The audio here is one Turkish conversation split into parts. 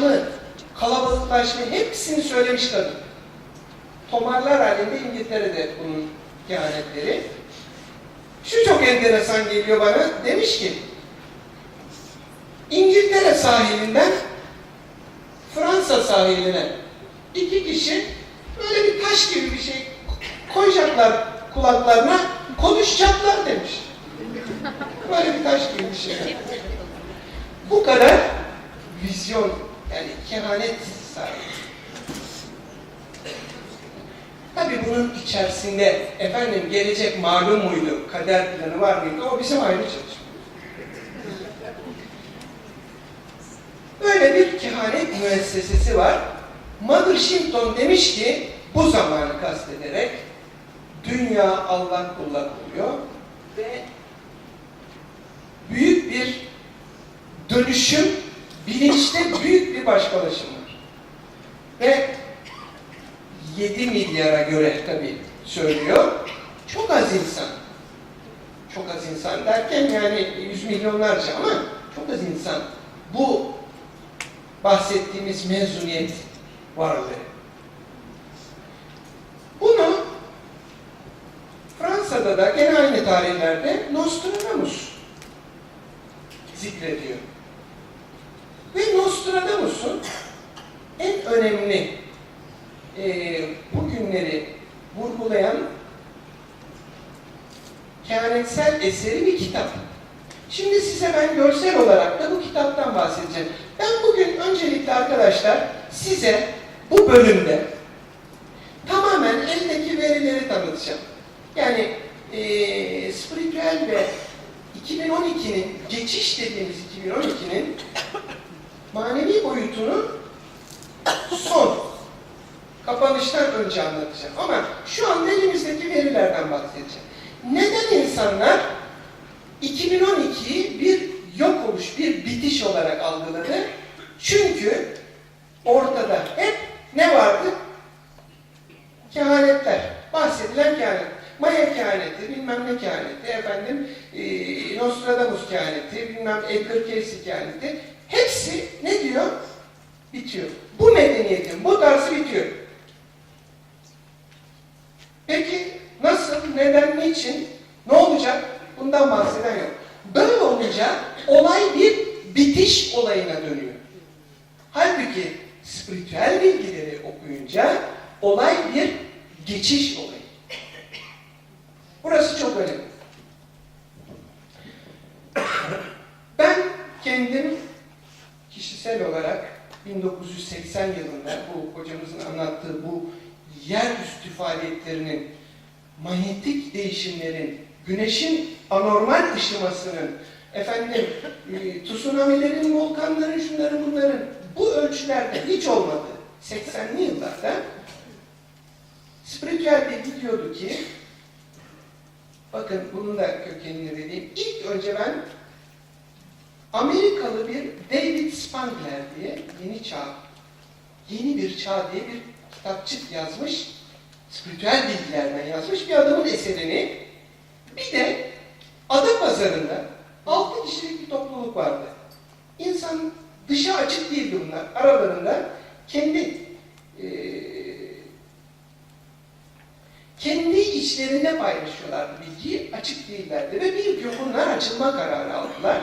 yaşamı, kalabalıklaşma hepsini söylemiş kadın. Tomarlar halinde İngiltere'de bunun kehanetleri. Şu çok enteresan geliyor bana. Demiş ki İngiltere sahilinden Fransa sahiline iki kişi böyle bir taş gibi bir şey koyacaklar kulaklarına konuşacaklar demiş. Böyle bir taş gibi bir şey. Bu kadar vizyon yani kehanet sahibi. Tabi bunun içerisinde efendim gelecek malum muydu, kader planı var mıydı o bizim ayrı çalışmamız. Böyle bir kehanet müessesesi var. Mother Shipton demiş ki bu zamanı kastederek dünya Allah kullak oluyor ve büyük bir dönüşüm, bilinçte büyük bir başkalaşım var. Ve 7 milyara göre tabii söylüyor. Çok az insan. Çok az insan derken yani yüz milyonlarca ama çok az insan bu bahsettiğimiz mezuniyet varlığı. Bunu Fransa'da da gene aynı tarihlerde Nostradamus zikrediyor. Ve Nostradamus'un en önemli e, bugünleri vurgulayan kehanetsel eseri bir kitap. Şimdi size ben görsel olarak da bu kitaptan bahsedeceğim. Ben bugün öncelikle arkadaşlar size bu bölümde tamamen eldeki verileri tanıtacağım. Yani e, spiritüel ve 2012'nin, geçiş dediğimiz 2012'nin manevi boyutunu son, kapanıştan önce anlatacağım. Ama şu an elimizdeki verilerden bahsedeceğim. Neden insanlar 2012'yi bir yok oluş, bir bitiş olarak algıladı? Çünkü ortada hep ne vardı? Kehanetler. Bahsedilen kehanet. Maya kehaneti, bilmem ne kehaneti, efendim e, Nostradamus kehaneti, bilmem Edgar Cayce kehaneti. Hepsi ne diyor? Bitiyor. Bu medeniyetin, bu tarzı bitiyor. Peki nasıl, neden, niçin, ne olacak? Bundan bahseden yok. Böyle olunca olay bir bitiş olayına dönüyor. Halbuki spiritüel bilgileri okuyunca olay bir geçiş olayı. Burası çok önemli. Ben kendim kişisel olarak 1980 yılında bu hocamızın anlattığı bu yerüstü faaliyetlerinin, manyetik değişimlerin, güneşin anormal ışımasının, efendim e, tsunamilerin, volkanların, şunların bunların bu ölçülerde hiç olmadı. 80'li yıllarda spiritüel bilgi diyordu ki bakın bunun da kökenini vereyim. İlk önce ben Amerikalı bir David Spangler diye Yeni Çağ, Yeni Bir Çağ diye bir kitapçık yazmış. Spiritüel bilgilerden yazmış bir adamın eserini. Bir de Adapazarı'nda altı kişilik bir topluluk vardı. İnsan dışa açık değildi bunlar. Aralarında kendi eee kendi içlerinde paylaşıyorlardı bilgiyi, açık değillerdi. Ve bir gün bunlar açılma kararı aldılar.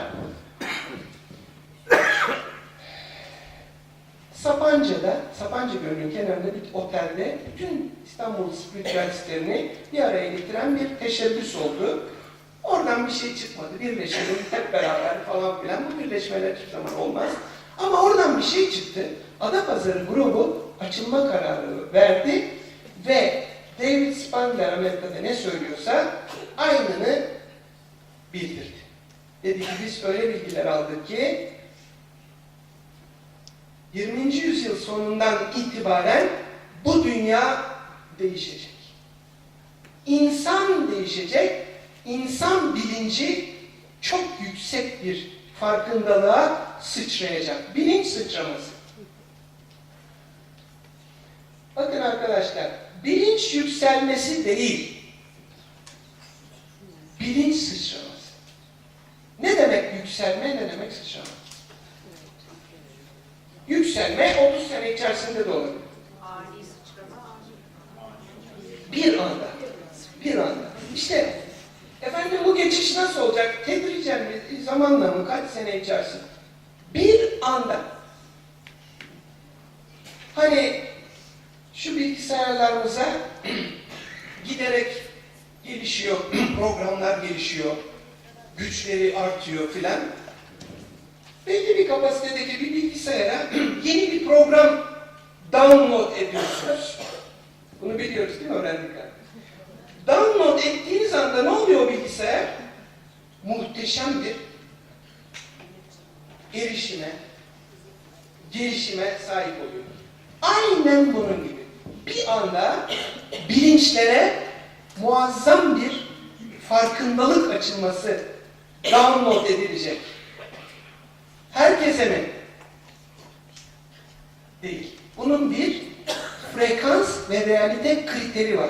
Sapanca'da, Sapanca Gölü'nün kenarında bir otelde bütün İstanbul spiritüalistlerini bir araya getiren bir teşebbüs oldu. Oradan bir şey çıkmadı. Birleşelim hep beraber falan filan. Bu birleşmeler hiçbir zaman olmaz. Ama oradan bir şey çıktı. Adapazarı grubu açılma kararı verdi ve David Spangler Amerika'da ne söylüyorsa aynını bildirdi. Dedi ki biz öyle bilgiler aldık ki 20. yüzyıl sonundan itibaren bu dünya değişecek. İnsan değişecek, insan bilinci çok yüksek bir farkındalığa sıçrayacak. Bilinç sıçraması. Bakın arkadaşlar, bilinç yükselmesi değil, bilinç sıçraması. Ne demek yükselme, ne demek sıçrama? Yüksel sene, 30 sene içerisinde de olabilir. Bir anda. Bir anda. İşte efendim bu geçiş nasıl olacak? Tedricen mi? Zamanla mı? Kaç sene içerisinde? Bir anda. Hani şu bilgisayarlarımıza giderek gelişiyor, programlar gelişiyor, güçleri artıyor filan. Belli bir kapasitedeki bir bilgisayara yeni bir program download ediyorsunuz. Bunu biliyoruz değil mi? Öğrendik galiba. Download ettiğiniz anda ne oluyor o bilgisayar? Muhteşem bir erişime, gelişime sahip oluyor. Aynen bunun gibi. Bir anda bilinçlere muazzam bir farkındalık açılması download edilecek. Herkese mi? Değil. Bunun bir frekans ve realite kriteri var.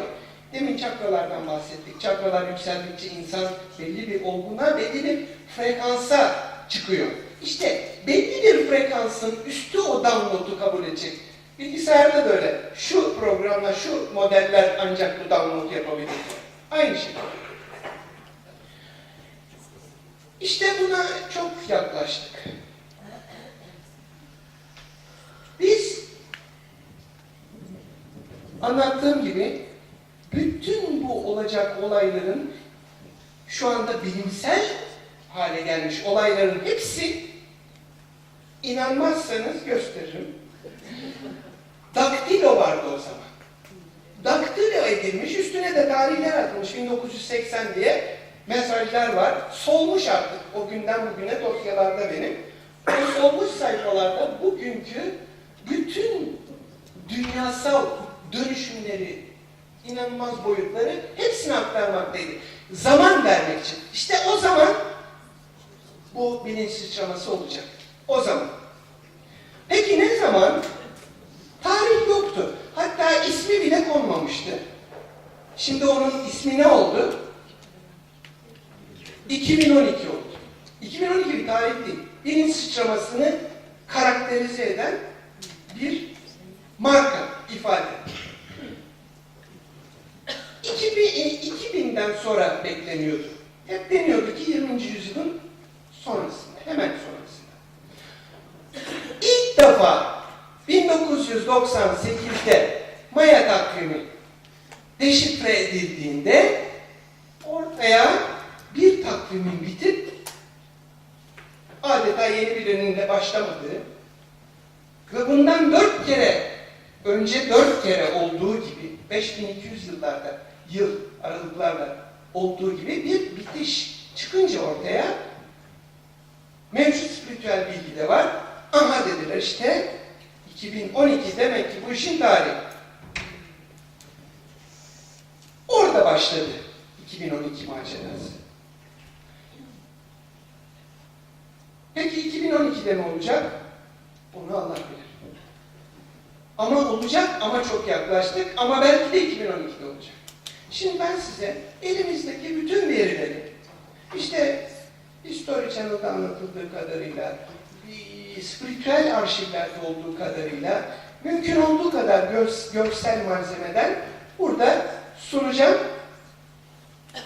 Demin çakralardan bahsettik. Çakralar yükseldikçe insan belli bir olgunluğa, belli bir frekansa çıkıyor. İşte belli bir frekansın üstü o download'u kabul edecek. Bilgisayarda da öyle. Şu programla şu modeller ancak bu download yapabilir. Aynı şey. İşte buna çok yaklaştık. Biz anlattığım gibi bütün bu olacak olayların şu anda bilimsel hale gelmiş olayların hepsi inanmazsanız gösteririm. Daktilo vardı o zaman. Daktilo edilmiş, üstüne de tarihler atılmış 1980 diye mesajlar var. Solmuş artık o günden bugüne dosyalarda benim. O solmuş sayfalarda bugünkü bütün dünyasal dönüşümleri, inanılmaz boyutları hepsini aktarmaktaydı. Zaman vermek için. İşte o zaman bu bilinç sıçraması olacak. O zaman. Peki ne zaman? Tarih yoktu. Hatta ismi bile konmamıştı. Şimdi onun ismi ne oldu? 2012 oldu. 2012 bir tarih değil. Bilinç sıçramasını karakterize eden bir marka, ifade. 2000, 2000'den sonra bekleniyordu. Hep deniyordu ki 20. yüzyılın sonrasında, hemen sonrasında. İlk defa 1998'de Maya takvimi deşifre edildiğinde ortaya bir takvimin bitip adeta yeni bir dönemde başlamadığı ve bundan dört kere önce dört kere olduğu gibi 5200 yıllarda yıl aralıklarla olduğu gibi bir bitiş çıkınca ortaya mevcut spiritüel bilgi de var. Aha dediler işte 2012 demek ki bu işin tarihi. Orada başladı 2012 macerası. Peki 2012'de ne olacak? Onu Allah bilir. Ama olacak ama çok yaklaştık ama belki de 2012'de olacak. Şimdi ben size elimizdeki bütün verileri işte History Channel'da anlatıldığı kadarıyla spiritüel arşivlerde olduğu kadarıyla mümkün olduğu kadar gör- görsel malzemeden burada sunacağım.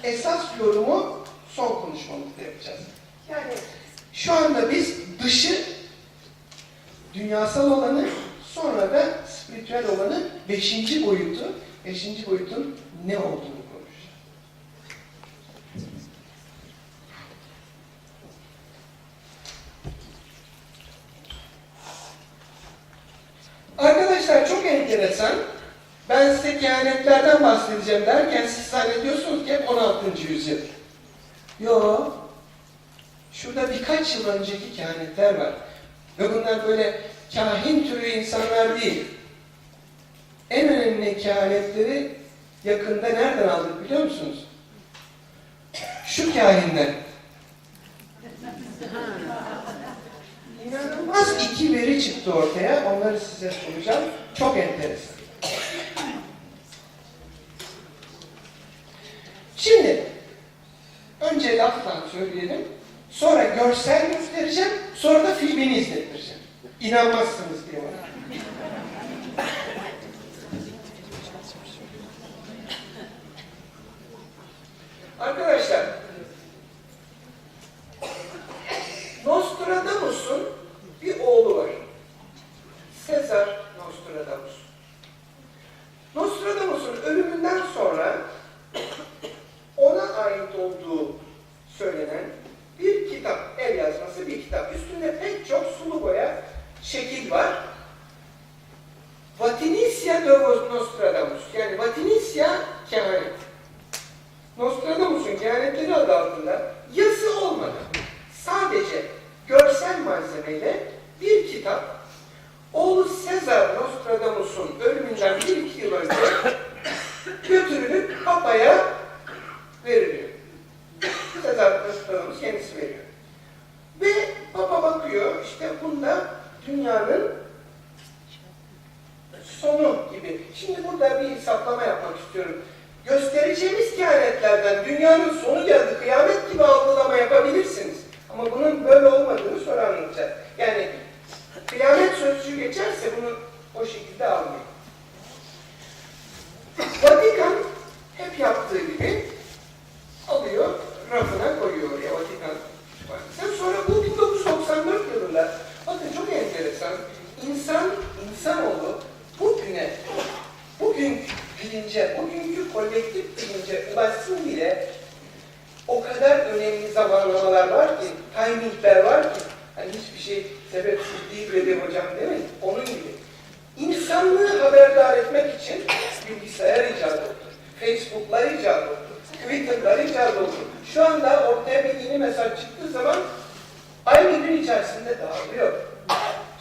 Esas yorumu son konuşmamızda yapacağız. Yani şu anda biz dışı dünyasal olanı sonra da spiritüel olanı beşinci boyutu, beşinci boyutun ne olduğunu konuşacağız. Arkadaşlar çok enteresan. Ben size kehanetlerden bahsedeceğim derken siz zannediyorsunuz ki hep 16. yüzyıl. Yo. Şurada birkaç yıl önceki kehanetler var. Ve bunlar böyle kahin türü insanlar değil. En önemli kehanetleri yakında nereden aldık biliyor musunuz? Şu kahinden. İnanılmaz iki veri çıktı ortaya. Onları size sunacağım. Çok enteresan. Şimdi önce laftan söyleyelim. Sonra görsel göstereceğim. Sonra da filmini izlettireceğim. İnanmazsınız diye. Arkadaşlar, Nostradamus'un bir oğlu var. Sezar Nostradamus. Nostradamus'un ölümünden sonra ona ait olduğu söylenen bir kitap, el yazması bir kitap. Üstünde pek çok sulu boya şekil var. Vatinisya de Nostradamus. Yani Vatinisya kehanet. Nostradamus'un kehanetleri adı altında yazı olmadan sadece görsel malzemeyle bir kitap oğlu Sezar Nostradamus'un ölümünden bir iki yıl önce götürülüp papaya veriliyor. Sezar Nostradamus kendisi veriyor. Ve papa bakıyor işte bunda dünyanın sonu gibi. Şimdi burada bir hesaplama yapmak istiyorum. Göstereceğimiz kehanetlerden dünyanın sonu geldi, kıyamet gibi algılama yapabilirsiniz. Ama bunun böyle olmadığını sonra anlatacağız. Yani kıyamet sözcüğü geçerse bunu o şekilde almayın. Vatikan hep yaptığı gibi alıyor, rafına koyuyor ya Vatikan kütüphanesi. Sonra bu 1994 yılında, bakın çok enteresan, insan, insanoğlu bugüne, bugün bilince, bugünkü kolektif bilince ulaşsın bile o kadar önemli zamanlamalar var ki, timingler var ki, hani hiçbir şey sebepsiz değil dedi hocam mi? Onun gibi. İnsanlığı haberdar etmek için bilgisayar icat oldu, Facebook'lar icat oldu, Twitter'lar icat oldu. Şu anda ortaya bir yeni mesaj çıktığı zaman aynı gün içerisinde dağılıyor.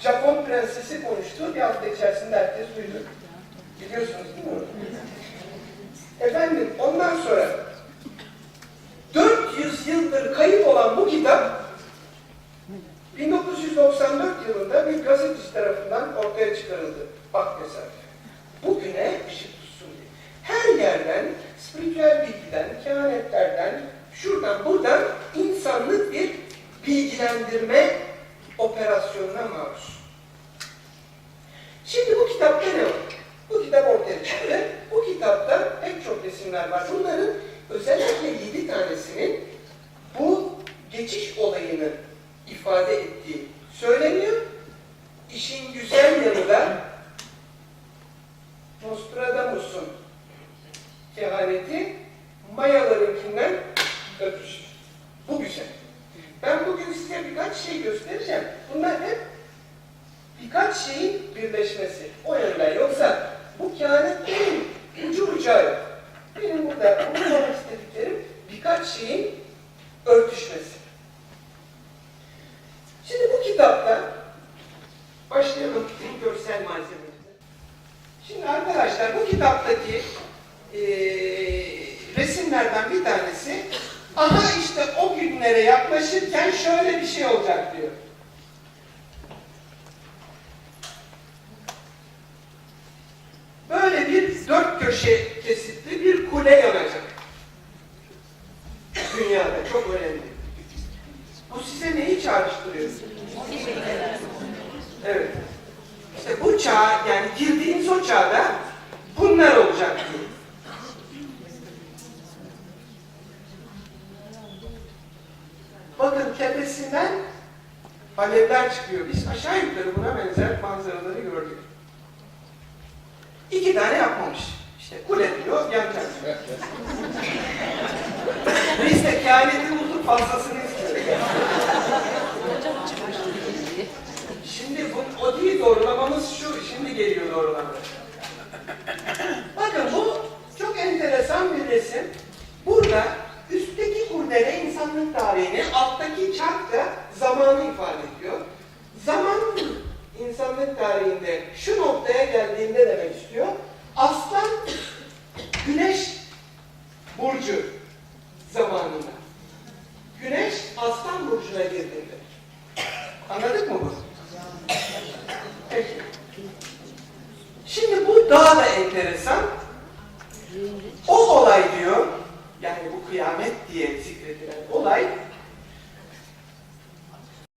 Japon prensesi konuştu, bir hafta içerisinde herkes duydu. Biliyorsunuz değil mi? Efendim, ondan sonra 400 yıldır kayıp olan bu kitap 1994 yılında bir gazeteci tarafından ortaya çıkarıldı. Bak tesadüf. Bugüne ışık tutsun diye. Her yerden, spiritüel bilgiden, kehanetlerden, şuradan buradan insanlık bir bilgilendirme operasyonuna maruz. Şimdi bu kitapta ne var? Bu kitap ortaya çıktı. Bu kitapta pek çok resimler var. Bunların özellikle yedi tanesinin bu geçiş olayını ifade ettiği söyleniyor. İşin güzel yanı da Nostradamus'un kehaneti Mayalarınkinden öpüşür. Bu güzel. Ben bugün size birkaç şey göstereceğim. Bunlar hep birkaç şeyin birleşmesi. O yönden. Yoksa bu kehanet değil, ucu bucağı yok. Benim burada unutmamak istediklerim birkaç şeyin örtüşmesi. Şimdi bu kitapta başlayalım görsel malzememize. Şimdi arkadaşlar bu kitaptaki eee, resimlerden bir tanesi aha işte o günlere yaklaşırken şöyle bir şey olacak diyor. Böyle bir dört köşe kesitli kule yanacak. Dünyada çok önemli. Bu size neyi çağrıştırıyor? Evet. İşte bu çağ, yani girdiğiniz o çağda bunlar olacak diyor. Bakın tepesinden alevler çıkıyor. Biz aşağı yukarı buna benzer manzaraları gördük. İki tane yapmamış. İşte kule diyor, yanacak. Biz de kehaneti bulduk fazlasını istiyoruz. Şimdi bu, o değil doğrulamamız şu, şimdi geliyor doğrulama. Bakın bu çok enteresan bir resim. Burada üstteki kurdele insanlık tarihini, alttaki çark da zamanı ifade ediyor. Zaman insanlık tarihinde şu noktaya geldiğinde demek istiyor. Aslan burcu